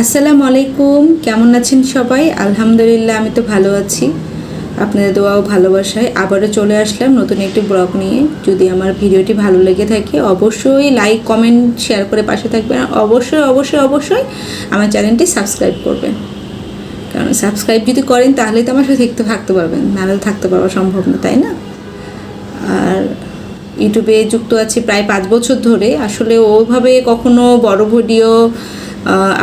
আসসালামু আলাইকুম, কেমন আছেন সবাই? আলহামদুলিল্লাহ, আমি তো ভালো আছি। আপনাদের দোয়াও ভালোবাসায়। আবারও চলে আসলাম নতুন একটি ব্লগ নিয়ে। যদি আমার ভিডিওটি ভালো লেগে থাকে, অবশ্যই লাইক, কমেন্ট, শেয়ার করে পাশে থাকবেন। অবশ্যই অবশ্যই অবশ্যই আমার চ্যানেলটি সাবস্ক্রাইব করবেন। কারণ সাবস্ক্রাইব যদি করেন তাহলে তো আমার সাথে থাকতে থাকতে পারবেন। নাহলে থাকতে পারবা সম্ভব না, তাই না? আর ইউটিউবে যুক্ত আছি প্রায় পাঁচ বছর ধরে। আসলে ওভাবে কখনো বড় ভিডিও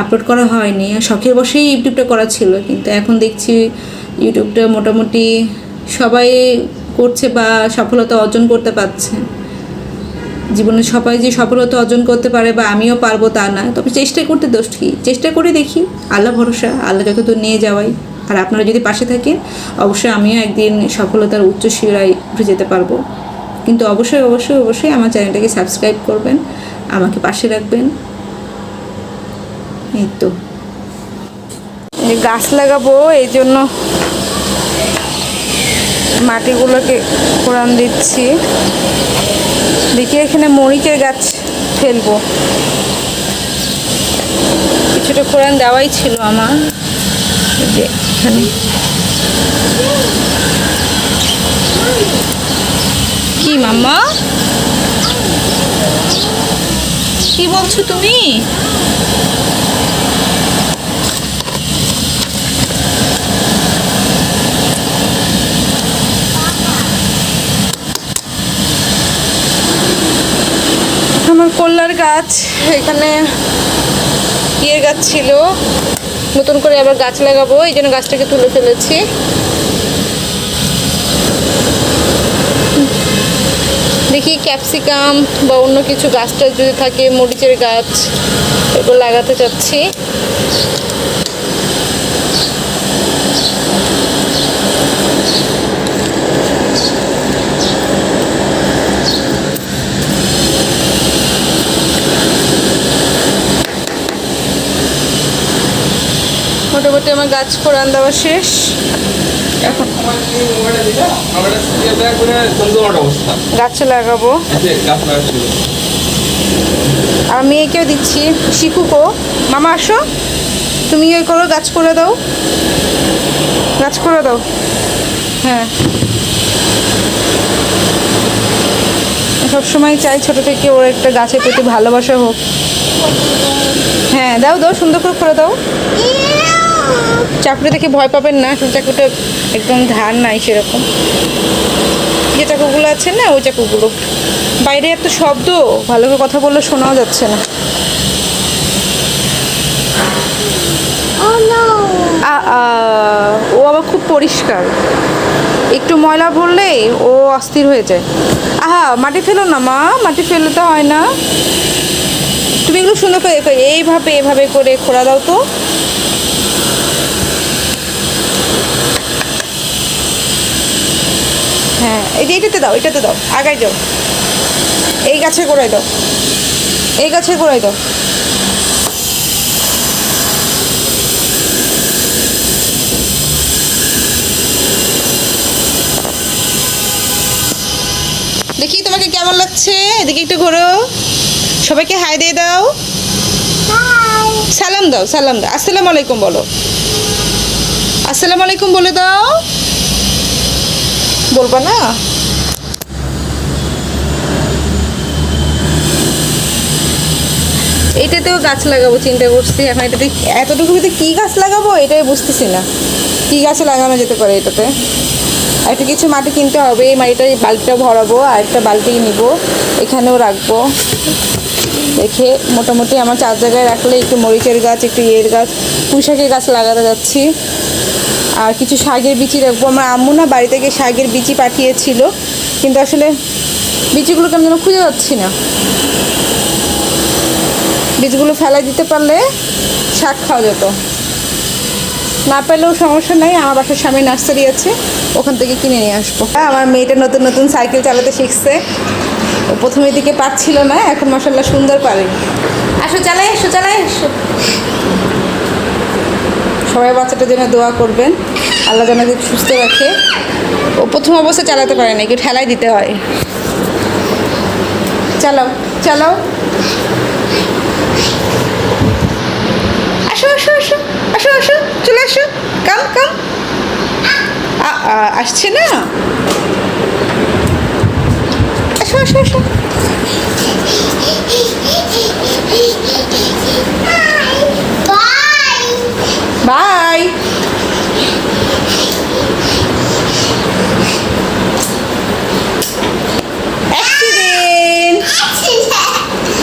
আপলোড করা হয়নি। শখের বসেই ইউটিউবটা করা ছিল, কিন্তু এখন দেখছি ইউটিউবটা মোটামুটি সবাই করছে বা সফলতা অর্জন করতে পারছে। জীবনে সবাই যে সফলতা অর্জন করতে পারে বা আমিও পারব তা না, তবে চেষ্টা করতে দোষ কি? চেষ্টা করে দেখি। আল্লাহ ভরসা, আল্লাহ যতদূর নিয়ে যাওয়াই। আর আপনারা যদি পাশে থাকেন, অবশ্যই আমিও একদিন সফলতার উচ্চ শিরায় উঠে যেতে পারব। কিন্তু অবশ্যই অবশ্যই অবশ্যই আমার চ্যানেলটাকে সাবস্ক্রাইব করবেন, আমাকে পাশে রাখবেন। এই তো গাছ লাগাবো, এই জন্য মাটিগুলোকে কোরআন দিচ্ছি। দেখি এখানে মরিচের গাছ ফেলব। কিছুটা কোরআন দেওয়াই ছিল আমার। যে এখানে। কি মাম্মা? কি বলছো তুমি আমার কল্লার গাছ, এখানে ইয়ের গাছ ছিল। নতুন করে আবার গাছ লাগাবো, এই জন্য গাছটাকে তুলে ফেলেছি। দেখি ক্যাপসিকাম বা অন্য কিছু গাছ টাছ যদি থাকে, মরিচের গাছ, এগুলো লাগাতে চাচ্ছি। মোটামুটি আমার গাছ কোরআন দেওয়া শেষ। গাছ লাগাবো। আর মেয়েকেও দিচ্ছি। শিখুকো। মামা আসো। তুমি ওই করো গাছ করে দাও। গাছ করে দাও। হ্যাঁ। সবসময় চাই ছোট থেকে ওর একটা গাছের প্রতি ভালোবাসা হোক। হ্যাঁ দাও দাও সুন্দর করে করে দাও। চাকুরি দেখে ভয় পাবেন না আসলে চাকুটা একদম ধার নাই সেরকম। যে চাকুগুলো আছে না, ওই চাকুগুলো। বাইরে এত শব্দ, ভালো করে কথা বললে শোনাও যাচ্ছে না। ও আবার খুব পরিষ্কার। একটু ময়লা ভরলেই ও অস্থির হয়ে যায়। আহা, মাটি ফেলো না মা, মাটি ফেলে তো হয় না। তুমি এগুলো সুন্দর করে এইভাবে এভাবে করে খোড়া দাও তো। হ্যাঁ এই যে এটাতে দাও এটাতে দাও আগায় যাও। এই গাছের গোড়ায় দাও। এই গাছের গোড়ায় দাও। দেখি তোমাকে কেমন লাগছে? এদিকে একটু ঘোরো। সবাইকে হাই দিয়ে দাও। সালাম দাও সালাম দাও। আসসালামু আলাইকুম বলো। আসসালামু আলাইকুম বলে দাও। বলবা না? এটাতেও গাছ লাগাবো, চিন্তা করছি। এখন এটাতে এতটুকু ভিতরে কী গাছ লাগাবো, এটাই বুঝতেছি না। কী গাছ লাগানো যেতে পারে এটাতে? একটা কিছু মাটি কিনতে হবে, এই মাটিটা বালতিটা ভরাবো আর একটা বালতি নিব, এখানেও রাখব। দেখে মোটামুটি আমার চার জায়গায় রাখলে একটু মরিচের গাছ, একটু ইয়ের গাছ, পুঁইশাকের গাছ লাগাতে যাচ্ছি। আর কিছু শাকের বিচি রাখব আমার আম্মু না বাড়ি থেকে শাকের বিচি পাঠিয়েছিল। কিন্তু আসলে বিচিগুলোকে আমি যেন খুঁজে পাচ্ছি না। বীজগুলো ফেলাই দিতে পারলে শাক খাওয়া যেত। না পেলেও সমস্যা নাই। আমার বাসার সামনে নার্সারি আছে। ওখান থেকে কিনে নিয়ে আসব। হ্যাঁ, আমার মেয়েটা নতুন নতুন সাইকেল চালাতে শিখছে। ও প্রথমের দিকে পারছিল না এখন মাসাল্লাহ সুন্দর পারে। আসো চালাই আসো চালাই আসো। সবাই বাচ্চাটার জন্য দোয়া করবেন। আল্লাহ যেন সুস্থ রাখে। ও প্রথম অবস্থা চালাতে পারে না, একটু ঠেলাই দিতে হয়। চালাও চালাও আসো আসো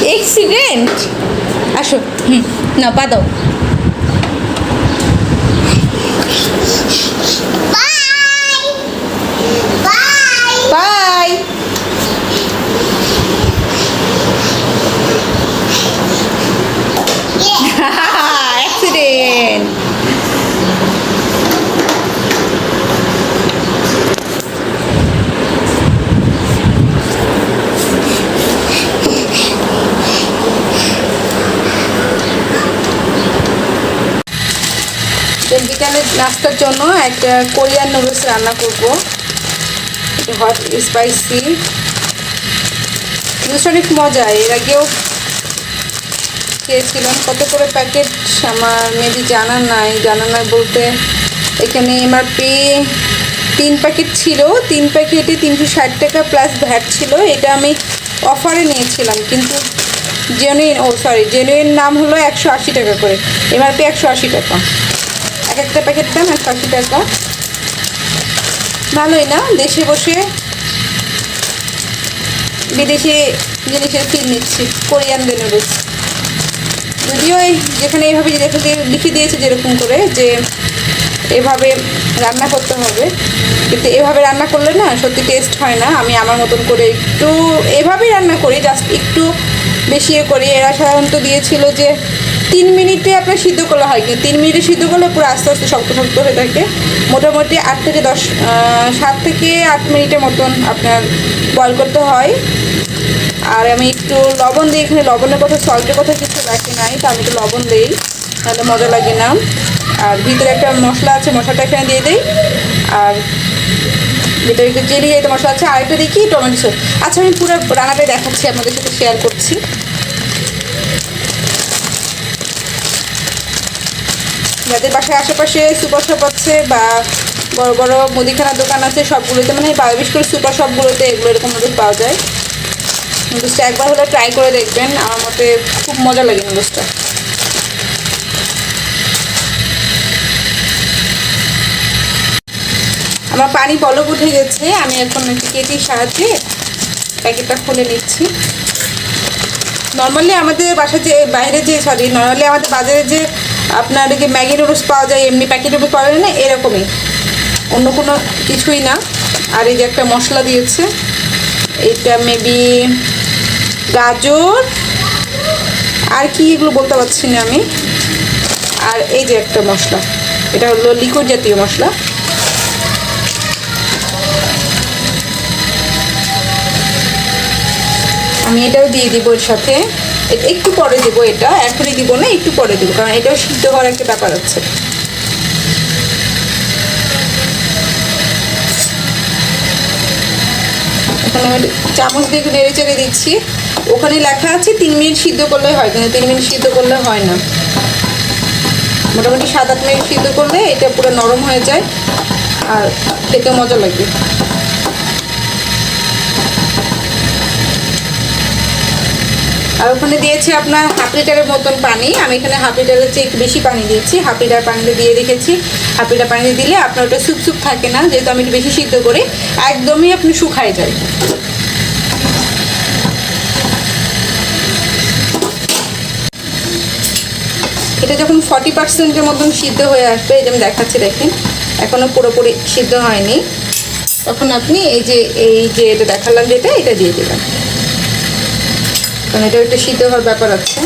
অ্যাক্সিডেন্ট আসো হুম না বিকালের নাস্তার জন্য একটা কোরিয়ান নুডলস রান্না করব। হট স্পাইসি অনেক মজা, এর আগেও খেয়েছিলাম। কত করে প্যাকেট আমার মেবি জানা নাই জানা নাই বলতে। এখানে এমআরপি তিন প্যাকেট ছিল, তিন প্যাকেটে তিনশো ষাট টাকা প্লাস ভ্যাট ছিল। এটা আমি অফারে নিয়েছিলাম, কিন্তু জেনুইন ও সরি জেনুইন নাম হলো একশো আশি টাকা করে। এমআরপি একশো আশি টাকা। এক একটা প্যাকেট দাম একশো আশি টাকা ভালোই না, দেশে বসে বিদেশি জিনিসের ফিল নিচ্ছি, কোরিয়ান নুডলস যদিও এই যেখানে এইভাবে লিখে দিয়ে লিখে দিয়েছে যেরকম করে যে এভাবে রান্না করতে হবে, কিন্তু এভাবে রান্না করলে না সত্যি টেস্ট হয় না। আমি আমার মতন করে একটু এভাবেই রান্না করি জাস্ট একটু বেশি করি। এরা সাধারণত দিয়েছিল যে তিন মিনিটে আপনার সিদ্ধ করলে হয় কিন্তু তিন মিনিটে সিদ্ধ করলে পুরো আস্তে আস্তে শক্ত শক্ত হয়ে থাকে। মোটামুটি আট থেকে দশ সাত থেকে আট মিনিটের মতন আপনার বয়ল করতে হয়। আর আমি একটু লবণ দিই এখানে। লবণের কথা সল্টের কথা কিছু রাখি নাই, তো আমি একটু লবণ দিই, তাহলে মজা লাগে না। আর ভিতরে একটা মশলা আছে, মশলাটা এখানে দিয়ে দিই। আর ভিতরে একটু চিলি গাইতে মশলা আছে। আর একটা দেখি, টমেটো সস। আচ্ছা আমি পুরো রান্নাটাই দেখাচ্ছি, আপনাদের সাথে শেয়ার করছি। যাদের বাসায় আশেপাশে সুপার শপ আছে বা বড় বড় মুদিখানার দোকান আছে, সবগুলোতে মানে বিশেষ করে সুপার শপগুলোতে এগুলো এরকম নুডলস পাওয়া যায়। নুডলসটা একবার হলে ট্রাই করে দেখবেন, আমার মতে খুব মজা লাগে নুডলসটা আমার পানি বলক উঠে গেছে, আমি এখন একটু কেটির সাহায্যে প্যাকেটটা খুলে নিচ্ছি। নর্মালি আমাদের বাসা যে, বাইরে যে সরি নর্মালি আমাদের বাজারে যে আপনার যে ম্যাগি নুডলস পাওয়া যায়, এমনি প্যাকেট নুডলস পাওয়া যায় না, এরকমই। অন্য কোনো কিছুই না। আর এই যে একটা মশলা দিয়েছে, এটা মেবি গাজর। আর কি এগুলো বলতে পারছি না আমি। আর এই যে একটা মশলা, এটা হলো লিকুইড জাতীয় মশলা। আমি এটাও দিয়ে দিব এর সাথে। একটু পরে দেবো এটা, এখনই দিব না, একটু পরে দেবো, কারণ এটাও সিদ্ধ হওয়ার একটা ব্যাপার আছে। চামচ দিয়ে নেড়ে চেড়ে দিচ্ছি। ওখানে লেখা আছে, তিন মিনিট সিদ্ধ করলে হয়, কিন্তু তিন মিনিট সিদ্ধ করলে হয় না। মোটামুটি সাত আট মিনিট সিদ্ধ করলে এটা পুরো নরম হয়ে যায়, আর খেতে মজা লাগবে আর ওখানে দিয়েছি আপনার হাফ লিটারের মতন পানি। আমি এখানে হাফ লিটারের চেয়ে একটু বেশি পানি দিয়েছি। হাফ লিটার পানিতে দিয়ে রেখেছি। হাফ লিটার পানি দিলে আপনার ওটা সুপ সুপ থাকে না, যেহেতু আমি একটু বেশি সিদ্ধ করি একদমই আপনি শুকায় যায় এটা যখন ফর্টি পার্সেন্টের মতন সিদ্ধ হয়ে আসবে, এই যে আমি দেখাচ্ছি, দেখেন এখনও পুরোপুরি সিদ্ধ হয়নি। তখন আপনি এই যে এই যে এটা দেখালাম যেটা, এটা দিয়ে দেবেন। কারণ এটা একটু সিদ্ধ হওয়ার ব্যাপার আছে।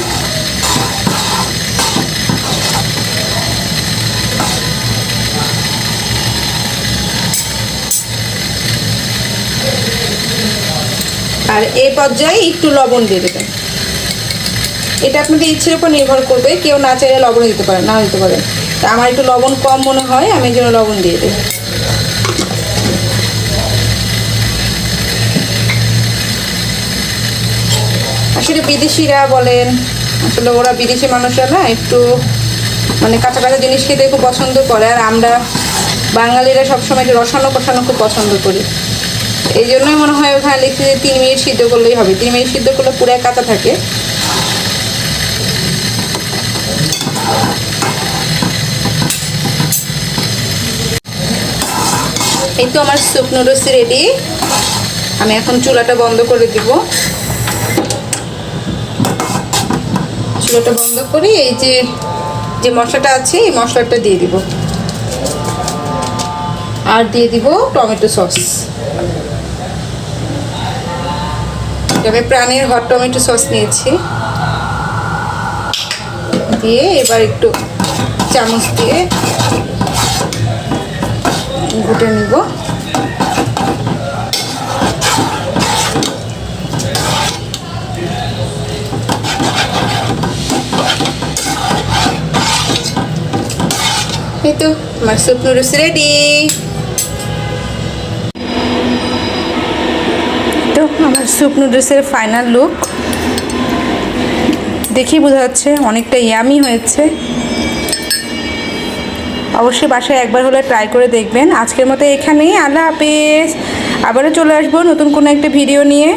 আর এই পর্যায়ে একটু লবণ দিয়ে দেবেন। এটা আপনাদের ইচ্ছের উপর নির্ভর করবে, কেউ না চাইলে লবণ দিতে পারে না দিতে পারে তা আমার একটু লবণ কম মনে হয়, আমি এই জন্য লবণ দিয়ে আসলে বিদেশিরা বলেন, আসলে ওরা বিদেশি মানুষরা না, একটু মানে কাঁচা কাঁচা জিনিস খেতে খুব পছন্দ করে, আর আমরা বাঙালিরা সবসময় একটু রসানো কষানো খুব পছন্দ করি। এই জন্যই মনে হয় ওখানে লিখছে যে তিন মিনিট সিদ্ধ করলেই হবে। তিন মিনিট সিদ্ধ করলে পুরো কাঁচা থাকে। এই তো আমার স্যুপ নুডলস রেডি আমি এখন চুলাটা বন্ধ করে দিব। চুলাটা বন্ধ করে এই যে যে মশলাটা আছে, এই মশলাটা দিয়ে দিব। আর দিয়ে দিব টমেটো সস। আমি প্রাণের হট টমেটো সস নিয়েছি। দিয়ে এবার একটু চামচ দিয়ে গুটে নিব। এই তো আমার স্যুপ নুডলস রেডি তো আমার স্যুপ নুডলসের ফাইনাল লুক দেখি বোঝা যাচ্ছে, অনেকটা ইয়ামি হয়েছে। অবশ্যই বাসায় একবার হলে ট্রাই করে দেখবেন। আজকের মতো এখানেই, আল্লাহ হাফেজ। আবারও চলে আসব নতুন কোনো একটা ভিডিও নিয়ে।